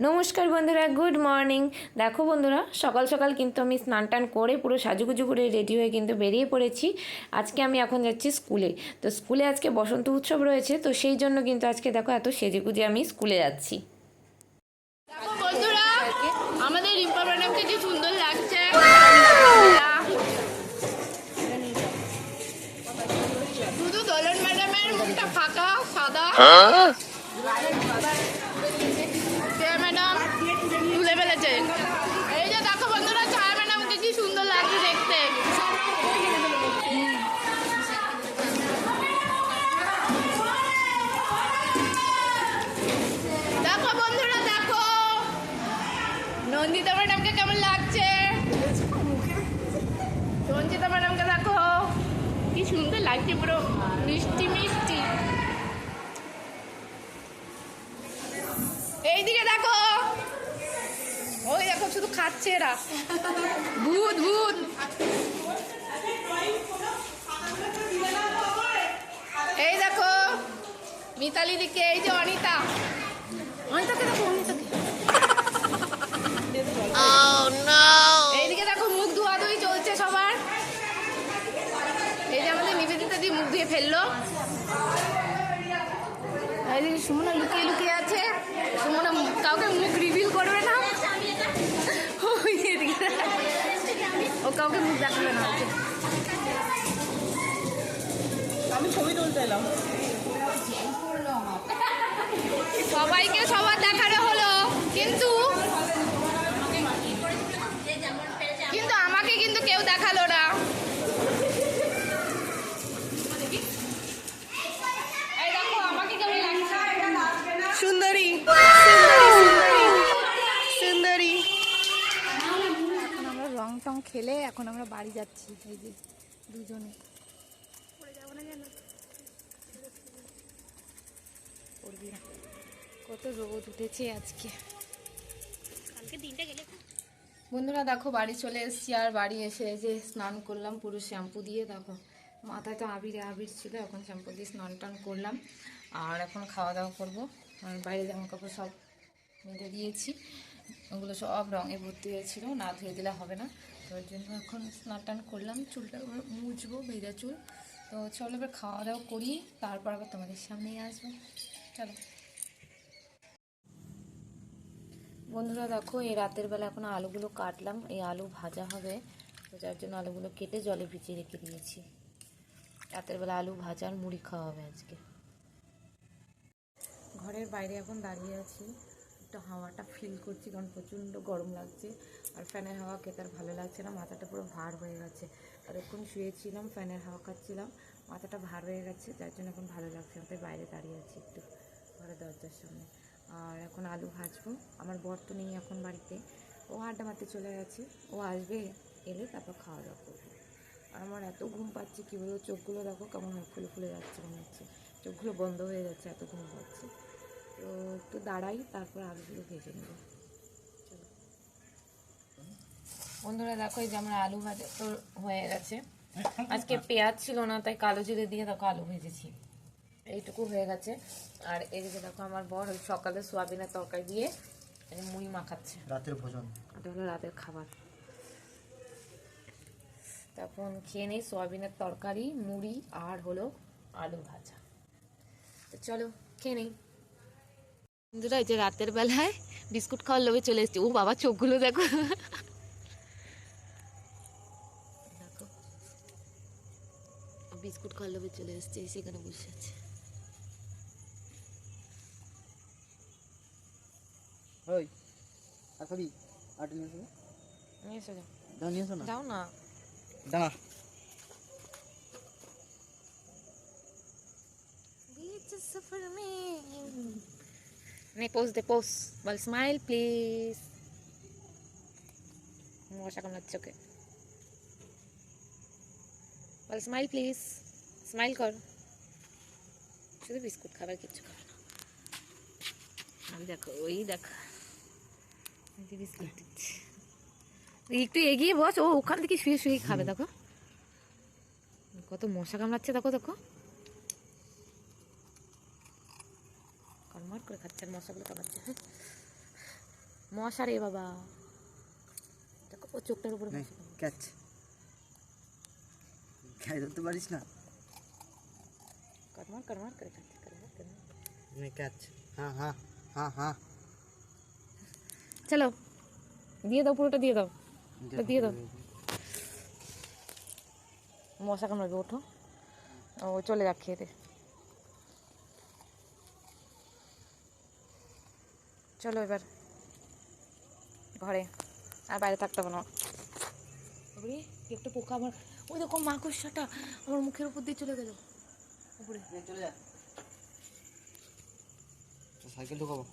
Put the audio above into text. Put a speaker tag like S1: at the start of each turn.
S1: নমস্কার বন্ধুরা good morning. দেখো বন্ধুরা সকাল সকাল কিন্তু আমি স্নান টান করে পুরো সাজুগুজু করে রেডি হয়ে কিন্তু বেরিয়ে পড়েছি। আজকে আমি এখন যাচ্ছি স্কুলে। তো স্কুলে আজকে বসন্ত উৎসব রয়েছে তো সেই জন্য কিন্তু আজকে দেখো এত সেজেগুজে আমি স্কুলে যাচ্ছি।
S2: দেখো বন্ধুরা আমাদের রিম্পা ম্যাডামকে কি সুন্দর লাগছে। শুধু দোলন ম্যাডামের মুখটা ফাঁকা সাদা ছায়া ম্যাডাম ফেলেছে এই যে দেখো বন্ধুরা ছায়া ম্যাডামকে কি সুন্দর লাগছে দেখতে। দেখো বন্ধুরা, দেখো। নন্দিতা ম্যাডামকে কেমন লাগছে? রঞ্জিতা ম্যাডামকে দেখো। কি সুন্দর লাগছে পুরো। মিষ্টি মিষ্টি এইদিকে দেখো ওই দেখো খাচ্ছে এরা ভূত ভূত এই দেখো মিতালি দিকে এই যে অনিতা। অনিতাকে দেখো অনিতাকে। এইদিকে দেখো মুখ ধোয়া ধুই চলছে সবার। এই যে আমাদের নিবেদিতা মুখ ধুয়ে ফেলল। এইদিকে সুমনা লুকিয়ে লুকিয়ে আছে। সুমনা কাউকে মুখ রিভিল করবে না। কাউকে মুখ দেখাবে না।
S3: আমি ছবি তুলতে এলাম।
S2: সবাইকে সবার দেখানো হলো কিন্তু কিন্তু আমাকে কিন্তু কেউ দেখাল না এই দেখো আমাকে কেমন লাগছে
S3: সুন্দরী সুন্দরী
S4: এখন আমরা রং টং খেলে এখন আমরা বাড়ি যাচ্ছি, এই যে দুজনে। কত রোদ উঠেছে আজকে। বন্ধুরা দেখো, বাড়ি চলে এসেছি আর বাড়ি এসে যে স্নান করলাম পুরো শ্যাম্পু দিয়ে, দেখো। মাথায় তো আবিরে, আবির ছিল, এখন শ্যাম্পু দিয়ে স্নান টান করলাম। আর এখন খাওয়া দাওয়া করব। বাইরে জামা কাপড় সব মেলে দিয়েছি। ওগুলো সব রঙে ভর্তি হয়েছিল, না ধুয়ে দিলে হবে না। তো ওর জন্য এখন স্নান টান করলাম, চুলটা মুছবো, ভেজা চুল। তো চলো এবার খাওয়া দাওয়া করি, তারপর আবার তোমাদের সামনেই আসব। চলো। বন্ধুরা দেখো, এই রাতের বেলা এখন আলুগুলো কাটলাম, এই আলু ভাজা হবে। তো যার জন্য আলুগুলো কেটে জলে ভিজিয়ে রেখে দিয়েছি। রাতের বেলা আলু ভাজা আর মুড়ি খাওয়া হবে আজকে। ঘরের বাইরে এখন দাঁড়িয়ে আছি। একটু হাওয়াটা ফিল করছি কারণ প্রচণ্ড গরম লাগছে। আর ফ্যানের হাওয়া খেতে আর ভালো লাগছে না, মাথাটা পুরো ভার হয়ে গেছে। আর এখন শুয়েছিলাম, ফ্যানের হাওয়া খাচ্ছিলাম, মাথাটা ভার হয়ে গেছে, যার জন্য এখন ভালো লাগছে না, তাই বাইরে দাঁড়িয়ে আছি একটু ঘরের দরজার সামনে। আর এখন আলু ভাজবো, আমার বর তো নেই এখন বাড়িতে। ও আড্ডা মারতে চলে গেছে, ও আসবে, এলে তারপর খাওয়া দাওয়া করব। আর আমার এত ঘুম পাচ্ছে, কী বলব, চোখগুলো দেখো কেমন ফুলে ফুলে যাচ্ছে মনে হচ্ছে। চোখগুলো বন্ধ হয়ে যাচ্ছে, এত ঘুম পাচ্ছে। তো একটু দাঁড়াই তারপর আলুগুলো ভেজে নেব। চলো। বন্ধুরা দেখো এই যে আমার আলু ভাজা তো হয়ে গেছে। আজকে পেঁয়াজ ছিল না তাই কালো জিরে দিয়ে দেখো আলু ভেজেছি। এইটুকু হয়ে গেছে। আর এদিকে দেখো আমার বর ওই সকালে সোয়াবিনের তরকারি দিয়ে মুড়ি মাখাচ্ছে।
S5: রাতের ভোজন।
S4: এটা হলো রাতের খাবার। তখন খেয়ে নেই সোয়াবিনের তরকারি মুড়ি আর হলো আলু ভাজা। তো চলো খেয়ে নেই। বন্ধুরা এই যে রাতের বেলায় বিস্কুট খাওয়ার লোভে চলে এসেছি ও বাবা চোখগুলো দেখো দেখো বিস্কুট খাওয়ার লোভে চলে এসেছে সেখানে বসে আছে
S5: ওই আর খাবি আট নিয়ে আসো
S4: নিয়ে এসো যাও
S5: দাও নিয়ে আসো না
S4: যাও না
S5: দাঁড়া
S4: बीच सफर में নে পোজ দে পোজ বল স্মাইল প্লিজ মশা কামড়াচ্ছে ওকে বল স্মাইল প্লিজ স্মাইল কর শুধু বিস্কুট খাবার কিচ্ছু খাবে না আমি দেখো ওই দেখো বিস্কুট দিচ্ছি একটু এগিয়ে বস ও ওখান থেকে শুয়ে শুয়ে খাবে দেখো কত মশা কামড়াচ্ছে দেখো দেখো কর্মট করে খাচ্ছে আর মশাগুলো কামাচ্ছে মশা রে বাবা দেখো ও চোখটার উপরে
S5: নে
S4: মশা।
S5: ক্যাচ ক্যাচ ধরতে পারিস না
S4: করমার করমার করে খাচ্ছে করমার করমার
S5: নে ক্যাচ হ্যাঁ হ্যাঁ হ্যাঁ হ্যাঁ
S4: চলো দিয়ে দাও পুরোটা দিয়ে দাও এটা দিয়ে দাও মশা কামড়াবে ওঠো ও চলে যাক খেতে চলো এবার ঘরে আর বাইরে থাকতে হবে না। একটা পোকা আমার ওই দেখো মাকড়সাটা আমার মুখের উপর দিয়ে চলে গেল। উপরে।
S5: চলে যা। সাইকেল ঢুকাবো।